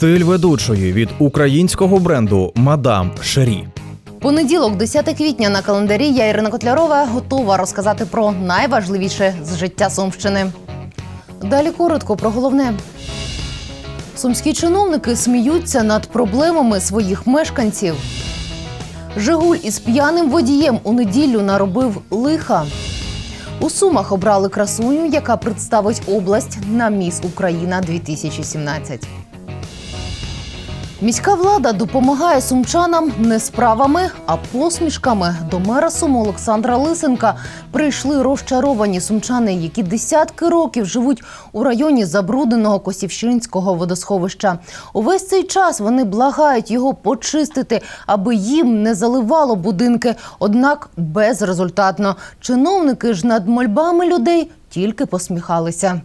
Стиль ведучої від українського бренду Мадам Шері. Понеділок, 10 квітня на календарі. Я Ірина Котлярова готова розказати про найважливіше з життя Сумщини. Далі коротко про головне. Сумські чиновники сміються над проблемами своїх мешканців. Жигуль із п'яним водієм у неділю наробив лиха. У Сумах обрали красуню, яка представить область на Міс Україна 2017. Міська влада допомагає сумчанам не справами, а посмішками. До мера Суму Олександра Лисенка прийшли розчаровані сумчани, які десятки років живуть у районі забрудненого Косівщинського водосховища. Увесь цей час вони благають його почистити, аби їм не заливало будинки. Однак безрезультатно. Чиновники ж над мольбами людей тільки посміхалися.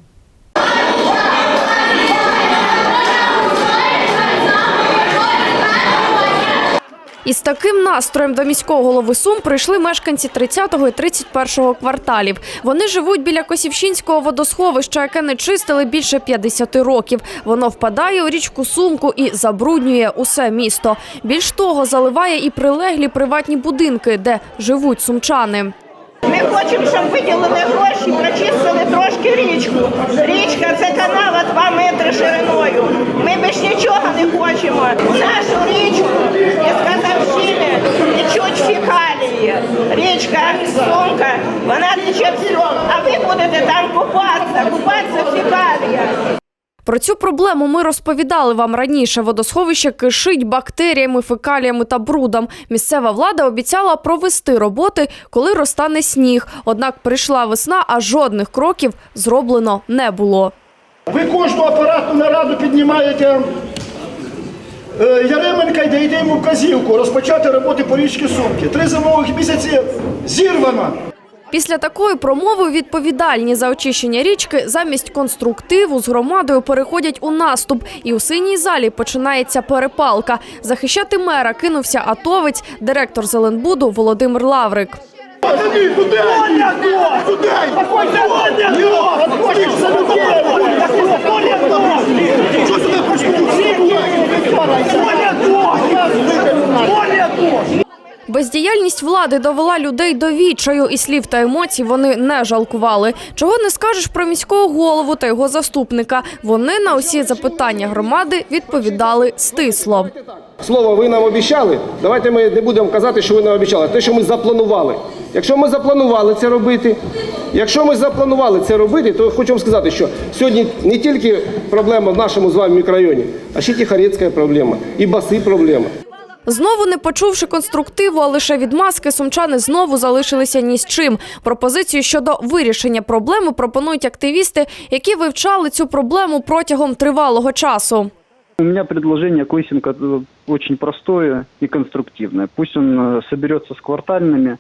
Із таким настроєм до міського голови Сум прийшли мешканці 30-го і 31-го кварталів. Вони живуть біля Косівщинського водосховища, яке не чистили більше 50 років. Воно впадає у річку Сумку і забруднює усе місто. Більш того, заливає і прилеглі приватні будинки, де живуть сумчани. Ми хочемо, щоб виділили гроші, прочистили трошки річку. Річка це канава 2 метри шириною. Ми більш нічого не хочемо. Нашу річку із Казахщини течуть фекалії. Річка Сумка, вона тече все. А ви будете там купатися, купатися в фекаліях. Про цю проблему ми розповідали вам раніше. Водосховище кишить бактеріями, фекаліями та брудом. Місцева влада обіцяла провести роботи, коли розтане сніг. Однак прийшла весна, а жодних кроків зроблено не було. Ви кожну апаратну нараду піднімаєте е, Яременка і даєте йому вказівку розпочати роботи по річці Сумки. Три зимових місяці зірвано. Після такої промови відповідальні за очищення річки замість конструктиву з громадою переходять у наступ. І у синій залі починається перепалка. Захищати мера кинувся атовець, директор Зеленбуду Володимир Лаврик. Бездіяльність влади довела людей до відчаю, і слів та емоцій вони не жалкували. Чого не скажеш про міського голову та його заступника. Вони на усі запитання громади відповідали стисло. Слово ви нам обіцяли. Давайте ми не будемо казати, що ви нам обіцяли, те, що ми запланували. Якщо ми запланували це робити, якщо ми запланували це робити, то хочу вам сказати, що сьогодні не тільки проблема в нашому з вами мікрорайоні, а ще Тихорецька проблема і баси проблема. Знову не почувши конструктиву, а лише відмазки, сумчани знову залишилися ні з чим. Пропозицію щодо вирішення проблеми пропонують активісти, які вивчали цю проблему протягом тривалого часу. У меня предложение к Лысенко э, очень простое и конструктивное. Пусть он э, соберется с квартальными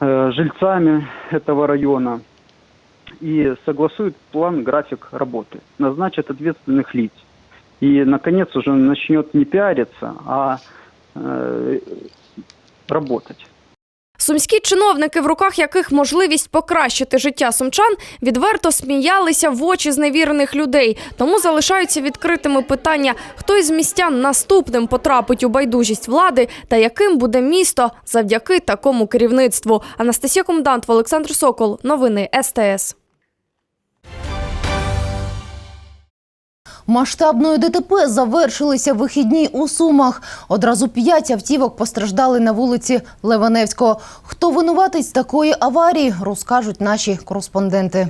э, жильцами этого района и согласует план, график работы, назначит ответственных лиц. И, наконец, уже начнет не пиариться, а э, работать. Сумські чиновники, в руках яких можливість покращити життя сумчан, відверто сміялися в очі зневірених людей. Тому залишаються відкритими питання, хто із містян наступним потрапить у байдужість влади та яким буде місто завдяки такому керівництву. Анастасія Комендант, Олександр Сокол. Новини СТС. Масштабною ДТП завершилися вихідні у Сумах. Одразу п'ять автівок постраждали на вулиці Леваневського. Хто винуватий з такої аварії, розкажуть наші кореспонденти.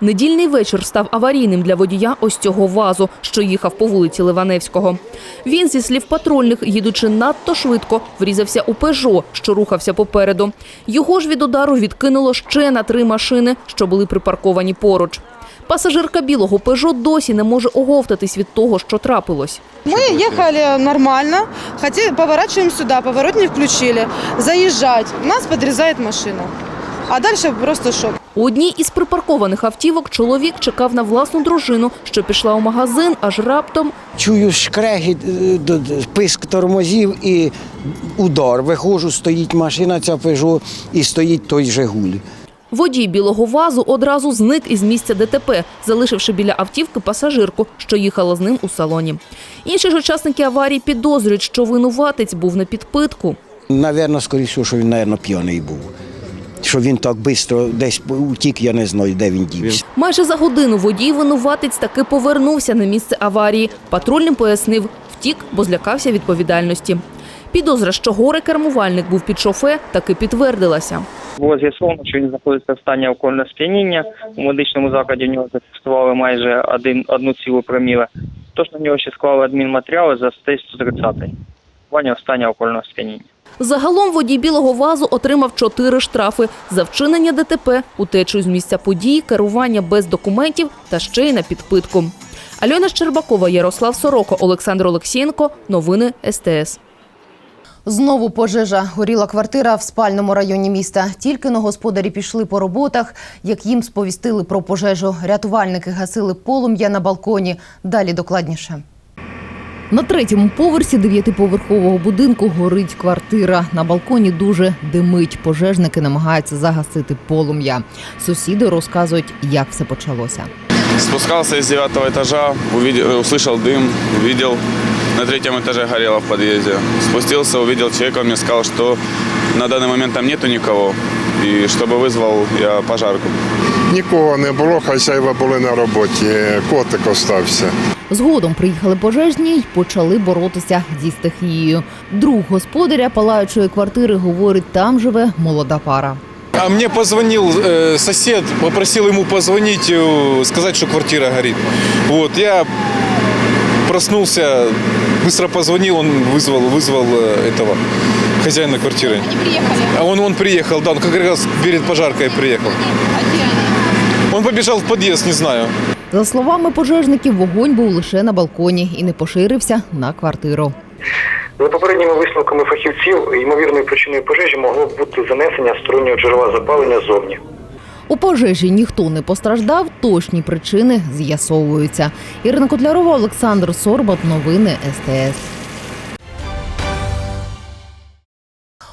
Недільний вечір став аварійним для водія ось цього вазу, що їхав по вулиці Ливаневського. Він, зі слів патрульних, їдучи надто швидко, врізався у «Пежо», що рухався попереду. Його ж від удару відкинуло ще на три машини, що були припарковані поруч. Пасажирка білого «Пежо» досі не може оговтатись від того, що трапилось. Мы ехали нормально, хотели, поворачиваем сюда, поворот не включили. Заезжать, нас подрезает машина. А дальше просто шок. У одній із припаркованих автівок чоловік чекав на власну дружину, що пішла у магазин, аж раптом Чую шкрегіт, е, писк тормозів і удар. Виходжу, стоїть машина ця Peugeot і стоїть той Жигуль. Водій білого вазу одразу зник із місця ДТП, залишивши біля автівки пасажирку, що їхала з ним у салоні. Інші ж учасники аварії підозрюють, що винуватець був на підпитку. Навірно, скоріше, що він, навірно, п'яний був. Що він так швидко десь утік, я не знаю, де він дівся. Майже за годину водій винуватець таки повернувся на місце аварії. Патрульним пояснив, втік, бо злякався відповідальності. Підозра, що горе кермувальник був під шофе, таки підтвердилася. Було з'ясовано, що він знаходиться в стані алкогольного сп'яніння. У медичному закладі в нього зафіксували майже один, одну цілу проміле. Тож на нього ще склали адмінматеріали за статтею 130. Ваня в стані алкогольного сп'яніння. Загалом водій білого вазу отримав чотири штрафи за вчинення ДТП, утечу з місця події, керування без документів та ще й на підпитку. Альона Щербакова, Ярослав Сороко, Олександр Олексієнко. Новини СТС. Знову пожежа. Горіла квартира в спальному районі міста. Тільки но господарі пішли по роботах, як їм сповістили про пожежу. Рятувальники гасили полум'я на балконі. Далі докладніше. На третьому поверсі дев'ятиповерхового будинку горить квартира. На балконі дуже димить. Пожежники намагаються загасити полум'я. Сусіди розказують, як все почалося. Спускался из девятого этажа, увидел, услышал дым, увидел на третьем этаже горело в подъезде. Спустился, увидел человека, он мне сказал, что на данный момент там нету никого, и чтобы вызвал я пожарку. Нікого не було, хазяїва були на роботі, котик остався. Згодом приїхали пожежні й почали боротися зі стихією. Друг господаря палаючої квартири говорить, там живе молода пара. А мне позвонил э, сосед, попросил ему позвонить, э, сказать, что квартира горит. Вот, я проснулся, быстро позвонил, он вызвал, вызвал э, этого хозяина квартиры. Они приехали? А он, он приехал, да, он как раз перед пожаркой приехал. А где они? Он побежал в подъезд, не знаю. За словами пожежників, вогонь був лише на балконі і не поширився на квартиру. За попередніми висновками фахівців, ймовірною причиною пожежі могло б бути занесення стороннього джерела запалення зовні. У пожежі ніхто не постраждав, точні причини з'ясовуються. Ірина Котлярова, Олександр Сорбат. Новини СТС.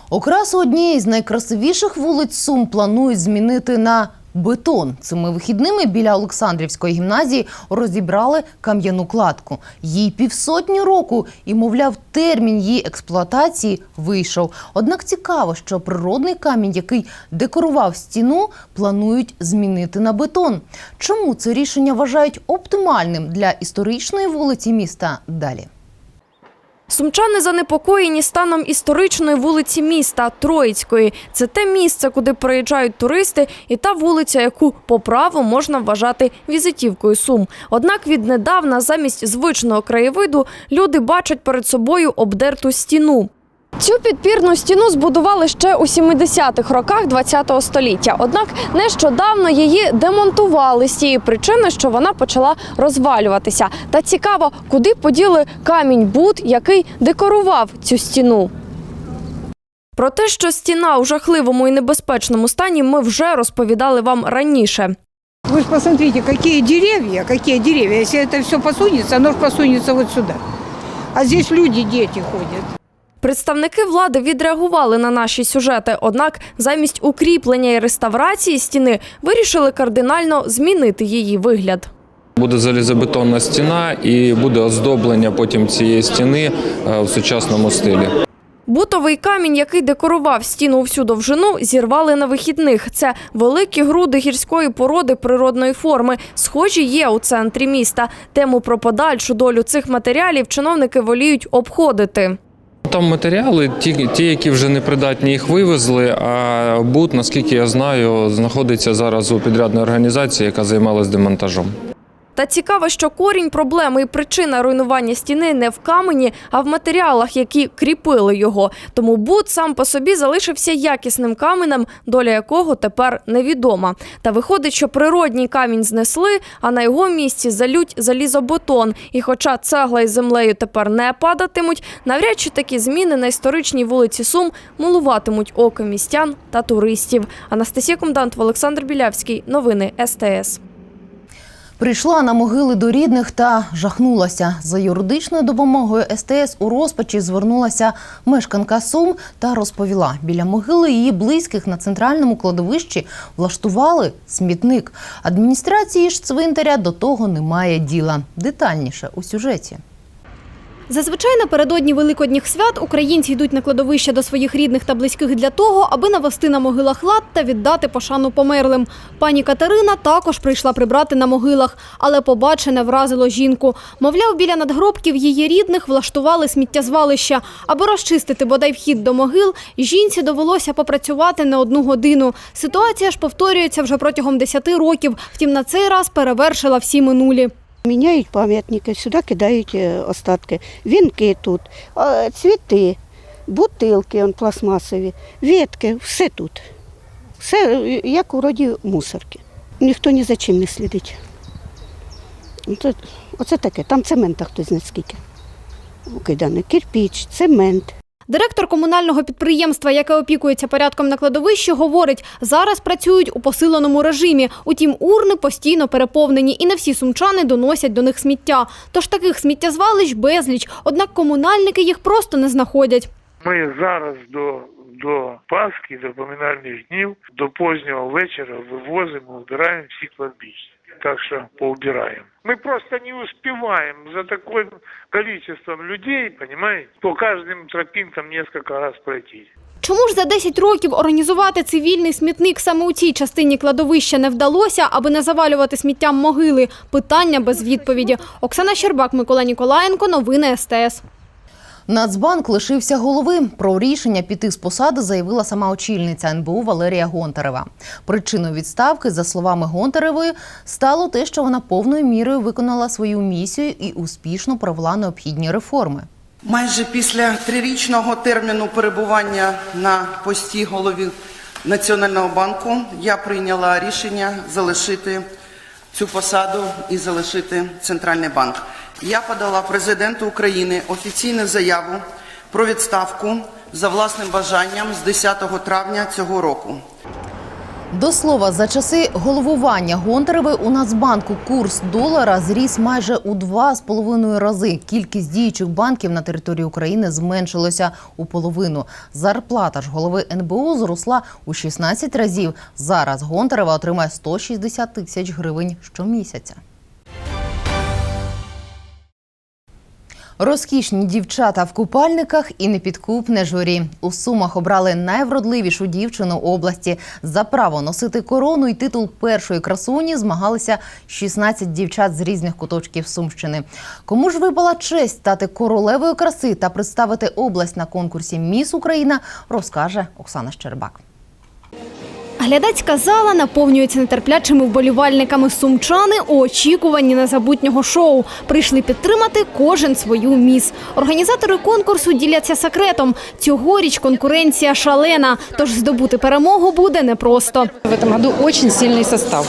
Окрасу однієї з найкрасивіших вулиць Сум планують змінити на бетон. Цими вихідними біля Олександрівської гімназії розібрали кам'яну кладку. Їй півсотні року і, мовляв, термін її експлуатації вийшов. Однак цікаво, що природний камінь, який декорував стіну, планують змінити на бетон. Чому це рішення вважають оптимальним для історичної вулиці міста? Далі. Сумчани занепокоєні станом історичної вулиці міста Троїцької. Це те місце, куди приїжджають туристи, і та вулиця, яку по праву можна вважати візитівкою Сум. Однак віднедавна замість звичного краєвиду люди бачать перед собою обдерту стіну. Цю підпірну стіну збудували ще у 70-х роках ХХ століття. Однак нещодавно її демонтували з тієї причини, що вона почала розвалюватися. Та цікаво, куди поділи камінь бут, який декорував цю стіну. Про те, що стіна у жахливому і небезпечному стані, ми вже розповідали вам раніше. Вы же посмотрите, какие деревья, какие деревья. Если это все посунется, оно же посунется вот сюда. А здесь люди, дети ходят. Представники влади відреагували на наші сюжети, однак замість укріплення і реставрації стіни вирішили кардинально змінити її вигляд. Буде залізобетонна стіна і буде оздоблення потім цієї стіни е, в сучасному стилі. Бутовий камінь, який декорував стіну всю довжину, зірвали на вихідних. Це великі груди гірської породи природної форми. Схожі є у центрі міста. Тему про подальшу долю цих матеріалів чиновники воліють обходити. Там матеріали, ті, ті, які вже не придатні, їх вивезли. А бут, наскільки я знаю, знаходиться зараз у підрядної організації, яка займалась демонтажом. Та цікаво, що корінь проблеми і причина руйнування стіни не в камені, а в матеріалах, які кріпили його. Тому бут сам по собі залишився якісним каменем, доля якого тепер невідома. Та виходить, що природній камінь знесли, а на його місці залють залізобетон. І хоча цегла із землею тепер не падатимуть, навряд чи такі зміни на історичній вулиці Сум милуватимуть око містян та туристів. Анастасія Комдант, Олександр Білявський. Новини СТС. Прийшла на могили до рідних та жахнулася. За юридичною допомогою СТС у розпачі звернулася мешканка Сум та розповіла, біля могили її близьких на центральному кладовищі влаштували смітник. Адміністрації ж цвинтаря до того немає діла. Детальніше у сюжеті. Зазвичай напередодні великодніх свят українці йдуть на кладовище до своїх рідних та близьких для того, аби навести на могилах лад та віддати пошану померлим. Пані Катерина також прийшла прибрати на могилах, але побачене вразило жінку. Мовляв, біля надгробків її рідних влаштували сміттєзвалища. Аби розчистити бодай вхід до могил, жінці довелося попрацювати не одну годину. Ситуація ж повторюється вже протягом 10 років. Втім, на цей раз перевершила всі минулі. Міняють пам'ятники, сюди кидають е, остатки. Вінки тут, цвіти, бутилки он, пластмасові, ветки, все тут. Все е, як у роді мусорки. Ніхто ні за чим не слідить. Оце, таке, там цемента хтось знає скільки. Кидане, кирпіч, цемент. Директор комунального підприємства, яке опікується порядком на кладовищі, говорить, зараз працюють у посиленому режимі. Утім, урни постійно переповнені і не всі сумчани доносять до них сміття. Тож таких сміттєзвалищ безліч, однак комунальники їх просто не знаходять. Ми зараз до, до Пасхи, до поминальних днів, до позднього вечора вивозимо, вбираємо всі кладбища. Так що поубираем. Мы просто не успеваем за таким количеством людей, понимаете, по каждым тропинкам несколько раз пройти. Чому ж за 10 років організувати цивільний смітник саме у цій частині кладовища не вдалося, аби не завалювати сміттям могили? Питання без відповіді. Оксана Щербак, Микола Ніколаєнко, новини СТС. Нацбанк лишився голови. Про рішення піти з посади заявила сама очільниця НБУ Валерія Гонтарева. Причиною відставки, за словами Гонтаревої, стало те, що вона повною мірою виконала свою місію і успішно провела необхідні реформи. Майже після трирічного терміну перебування на пості голові Національного банку я прийняла рішення залишити цю посаду і залишити Центральний банк. Я подала президенту України офіційну заяву про відставку за власним бажанням з 10 травня цього року. До слова, за часи головування Гонтаревої у Нацбанку курс долара зріс майже у два з половиною рази. Кількість діючих банків на території України зменшилося у половину. Зарплата ж голови НБУ зросла у 16 разів. Зараз Гонтарева отримає 160 тисяч гривень щомісяця. Розкішні дівчата в купальниках і непідкупне журі. У Сумах обрали найвродливішу дівчину області. За право носити корону і титул першої красуні змагалися 16 дівчат з різних куточків Сумщини. Кому ж випала честь стати королевою краси та представити область на конкурсі Міс Україна, розкаже Оксана Щербак. Глядацька зала наповнюється нетерплячими вболівальниками сумчани у очікуванні незабутнього шоу. Прийшли підтримати кожен свою міс. Організатори конкурсу діляться секретом. Цьогоріч конкуренція шалена, тож здобути перемогу буде непросто. В этом году очень сильный состав.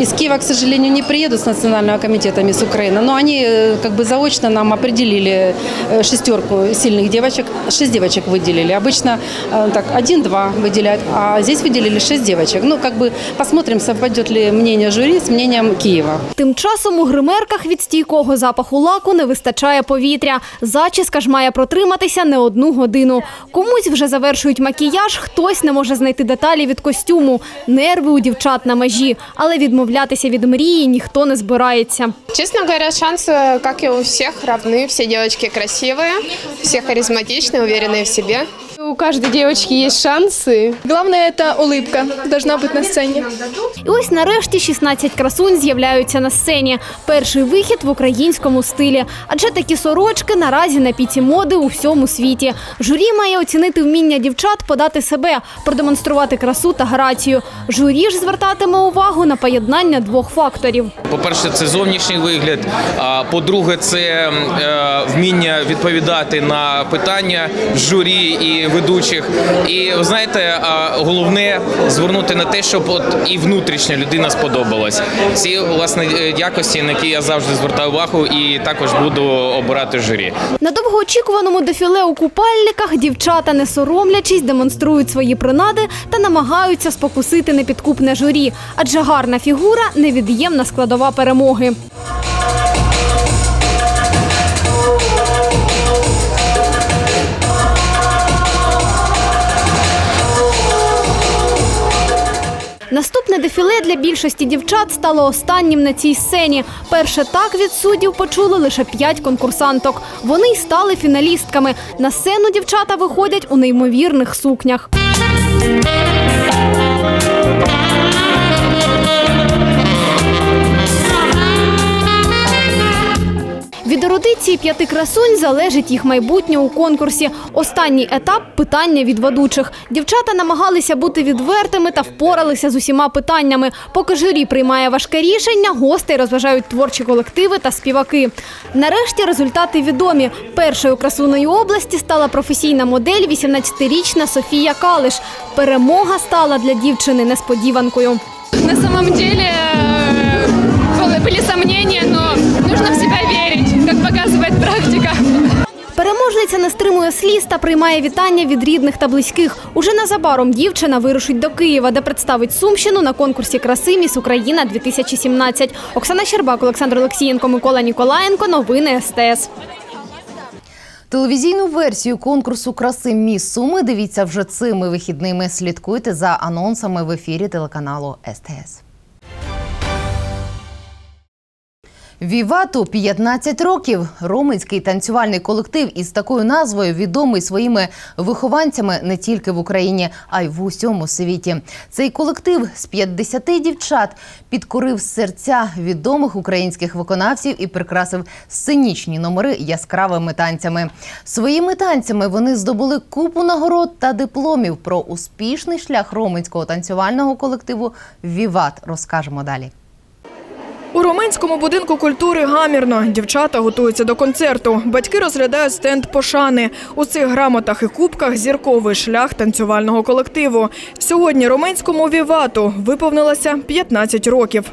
Из Киева, к сожалению, не приедут с Национального комитета Мисс Украина, но они э, как бы заочно нам определили э, шестерку сильных девочек. Шесть девочек выделили. Обычно э, так один-два выделяют, а здесь выделили шесть девочек. Ну, как бы посмотрим, совпадет ли мнение жюри с мнением Киева. Тим часом у гримерках від стійкого запаху лаку не вистачає повітря. Зачіска ж має протриматися не одну годину. Комусь вже завершують макіяж, хтось не може знайти деталі від костюму. Нерви у дівчат на межі, але відмовлятися від мрії ніхто не збирається. Честно говоря, шансы, как и у всех, равны. Все девочки красивые, все харизматичные, уверенные в себе. У каждой девочки есть шансы. Главное – это улыбка. Должна быть на сцене. І ось нарешті 16 красунь з'являються на сцені. Перший вихід в українському стилі. Адже такі сорочки наразі на піці моди у всьому світі. Журі має оцінити вміння дівчат подати себе, продемонструвати красу та грацію. Журі ж звертатиме увагу на поєднання двох факторів. По-перше, це зовнішній вигляд. А по-друге, це е, вміння відповідати на питання в журі і ведучих. І ви знаєте, головне звернути на те, щоб от і внутрішня людина сподобалась. Ці власне е, якості, на які я завжди звертаю увагу, і також буду обирати журі. На довгоочікуваному дефіле у купальниках дівчата, не соромлячись, демонструють свої принади та намагаються спокусити непідкупне журі, адже гарна фігура невід'ємна складова перемоги. Наступне дефіле для більшості дівчат стало останнім на цій сцені. Перше так від суддів почули лише п'ять конкурсанток. Вони й стали фіналістками. На сцену дівчата виходять у неймовірних сукнях. Від ерудиції п'яти красунь залежить їх майбутнє у конкурсі. Останній етап питання від ведучих. Дівчата намагалися бути відвертими та впоралися з усіма питаннями. Поки журі приймає важке рішення, гостей розважають творчі колективи та співаки. Нарешті результати відомі. Першою красуною області стала професійна модель 18-річна Софія Калиш. Перемога стала для дівчини несподіванкою. На самом деле э, были- были сомнения, но нужно в себя Переможниця не стримує сліз та приймає вітання від рідних та близьких. Уже незабаром дівчина вирушить до Києва, де представить Сумщину на конкурсі краси Міс Україна 2017. Оксана Щербак, Олександр Олексієнко, Микола Ніколаєнко. Новини СТС. Телевізійну версію конкурсу краси Міс Суми дивіться вже цими вихідними. Слідкуйте за анонсами в ефірі телеканалу СТС. Вівату 15 років. Роменський танцювальний колектив із такою назвою відомий своїми вихованцями не тільки в Україні, а й в усьому світі. Цей колектив з 50 дівчат підкорив серця відомих українських виконавців і прикрасив сценічні номери яскравими танцями. Своїми танцями вони здобули купу нагород та дипломів. Про успішний шлях роменського танцювального колективу Віват розкажемо далі. У Роменському будинку культури гамірно. Дівчата готуються до концерту. Батьки розглядають стенд пошани. У цих грамотах і кубках зірковий шлях танцювального колективу. Сьогодні роменському вівату виповнилося 15 років.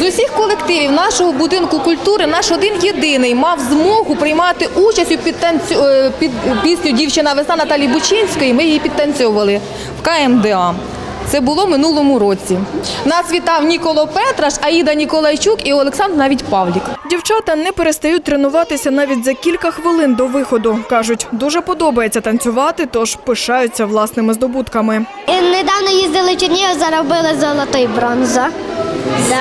З усіх колективів нашого будинку культури наш один єдиний мав змогу приймати участь у підтанцю... е, під пісню Дівчина весна Наталі Бучинської. Ми її підтанцьовували в КМДА. Це було минулому році. Нас вітав Ніколо Петраш, Аїда Ніколайчук і Олександр навіть Павлік. Дівчата не перестають тренуватися навіть за кілька хвилин до виходу. кажуть, дуже подобається танцювати, тож пишаються власними здобутками. Недавно їздили в Чернігів, заробили золото і бронза. Да,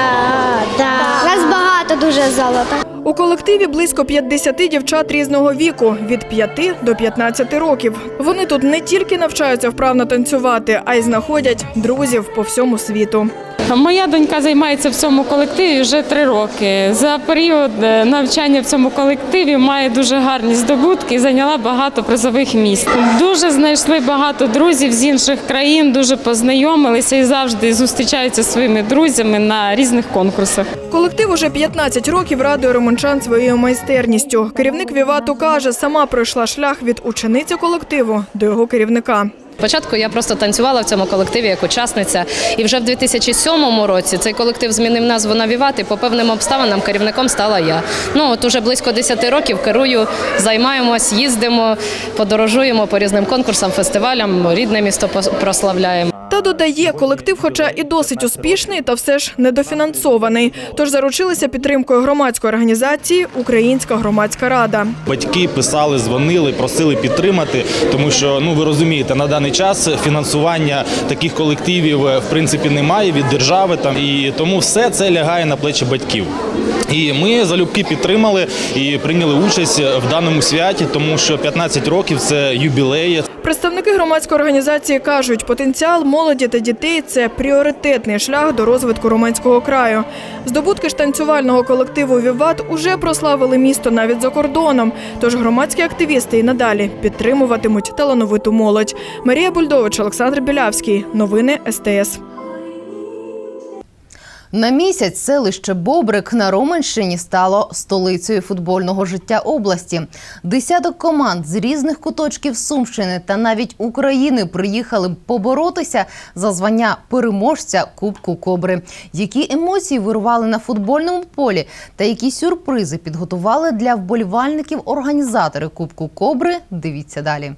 да. Нас багато дуже золота. У колективі близько 50 дівчат різного віку від 5 до 15 років. Вони тут не тільки навчаються вправно танцювати, а й знаходять друзів по всьому світу. Моя донька займається в цьому колективі вже три роки. За період е, навчання в цьому колективі має дуже гарні здобутки і зайняла багато призових місць. Дуже знайшли багато друзів з інших країн, дуже познайомилися і завжди зустрічаються зі своїми друзями на різних конкурсах. Колектив уже 15 років радує романчан своєю майстерністю. Керівник Вівату каже, сама пройшла шлях від учениці колективу до його керівника. Спочатку я просто танцювала в цьому колективі як учасниця, і вже в 2007 році цей колектив змінив назву на Віват, і по певним обставинам керівником стала я. Ну от уже близько 10 років керую, займаємось, їздимо, подорожуємо по різним конкурсам, фестивалям, рідне місто прославляємо. Та додає, колектив, хоча і досить успішний, та все ж недофінансований. Тож заручилися підтримкою громадської організації Українська громадська рада. Батьки писали, дзвонили, просили підтримати, тому що ну ви розумієте, на даний час фінансування таких колективів е, в принципі немає від держави там і тому все це лягає на плечі батьків. І ми залюбки підтримали і прийняли участь в даному святі, тому що 15 років це юбілеї. Представники громадської організації кажуть, потенціал молоді та дітей це пріоритетний шлях до розвитку Романського краю. Здобутки ж танцювального колективу Віват уже прославили місто навіть за кордоном. Тож громадські активісти і надалі підтримуватимуть талановиту молодь. Марія Бульдович, Олександр Білявський. Новини СТС. На місяць селище Бобрик на Роменщині стало столицею футбольного життя області. Десяток команд з різних куточків Сумщини та навіть України приїхали поборотися за звання переможця Кубку Кобри. Які емоції вирували на футбольному полі та які сюрпризи підготували для вболівальників організатори Кубку Кобри? Дивіться далі.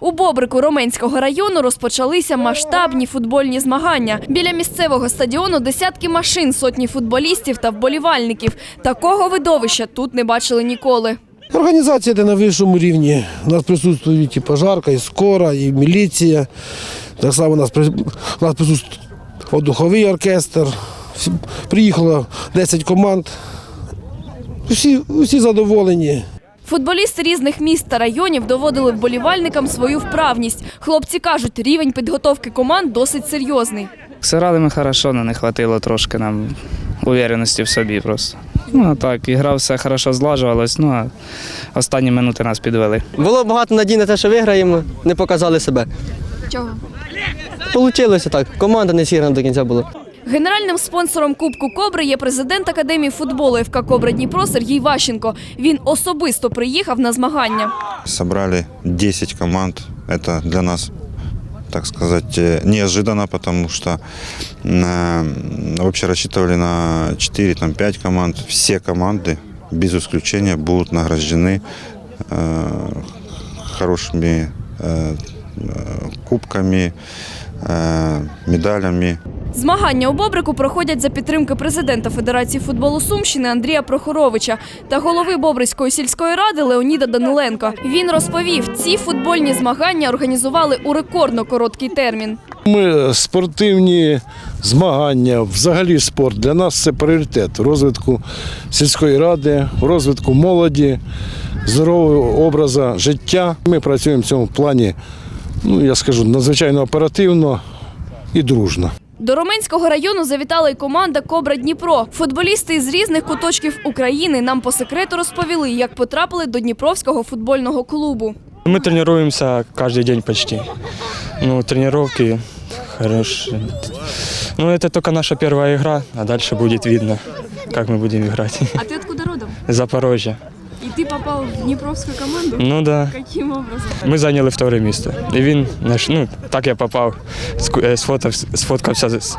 У Бобрику Роменського району розпочалися масштабні футбольні змагання. Біля місцевого стадіону десятки машин, сотні футболістів та вболівальників. Такого видовища тут не бачили ніколи. Організація йде на вищому рівні. У нас присутствують і пожарка, і скора, і міліція. Так само у нас, у нас присутствує духовий оркестр. Приїхало 10 команд. Всі, всі задоволені. Футболісти різних міст та районів доводили вболівальникам свою вправність. Хлопці кажуть, рівень підготовки команд досить серйозний. Сирали ми хорошо, але не хватило трошки нам увереності в собі просто. Ну а так, ігра все хорошо злажувалась, ну а останні минути нас підвели. Було багато надій на те, що виграємо, не показали себе. Чого? Получилося так. Команда не зіграна до кінця була. Генеральним спонсором Кубку Кобри є президент Академії футболу ФК Кобра Дніпро Сергій Ващенко. Він особисто приїхав на змагання. Собрали 10 команд. Это для нас, так сказать, э, неожиданно, потому что э, вообще рассчитывали на 4-5 команд. Все команды, без исключения, будут награждены э, хорошими э, э, кубками, э, медалями. Змагання у Бобрику проходять за підтримки президента Федерації футболу Сумщини Андрія Прохоровича та голови Бобрицької сільської ради Леоніда Даниленко. Він розповів, ці футбольні змагання організували у рекордно короткий термін. Ми спортивні змагання, взагалі спорт для нас це пріоритет розвитку сільської ради, розвитку молоді, здорового образу життя. Ми працюємо в цьому плані, ну я скажу, надзвичайно оперативно і дружно. До Роменського району завітала й команда Кобра Дніпро. Футболісти з різних куточків України нам по секрету розповіли, як потрапили до Дніпровського футбольного клубу. Мы тренируемся каждый день почти. Ну, тренировки хорошие. Ну, это только наша первая игра, а дальше будет видно, как мы будем играть. А ти откуда родом? Запорожье. І ти попав в Дніпровську команду? Ну да. Яким образом? Ми зайняли вторе місце. І він наш, ну, так я попав, ску- е, сфотав, сфоткався з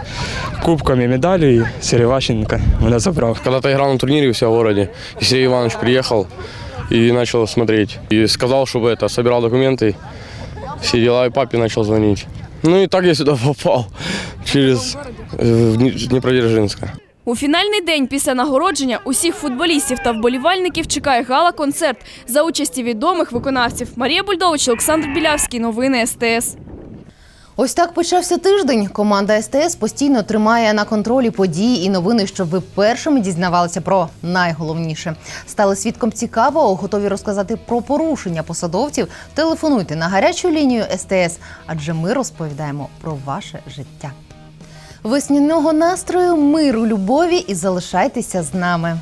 кубками медалі, і Сергій Ващенко мене забрав. Когда-то играл на турнире у себя в городе, и Сергей Иванович приехал и начал смотреть. И сказал, чтобы это, собирал документы, все дела, и папе начал звонить. Ну и так я сюда попал, через э, в Дни- Днепродзержинска. У фінальний день після нагородження усіх футболістів та вболівальників чекає гала-концерт за участі відомих виконавців Марія Бульдович, Олександр Білявський. Новини СТС. Ось так почався тиждень. Команда СТС постійно тримає на контролі події і новини, щоб ви першими дізнавалися про найголовніше. Стали свідком цікавого, готові розказати про порушення посадовців. Телефонуйте на гарячу лінію СТС, адже ми розповідаємо про ваше життя весняного настрою, миру, любові і залишайтеся з нами.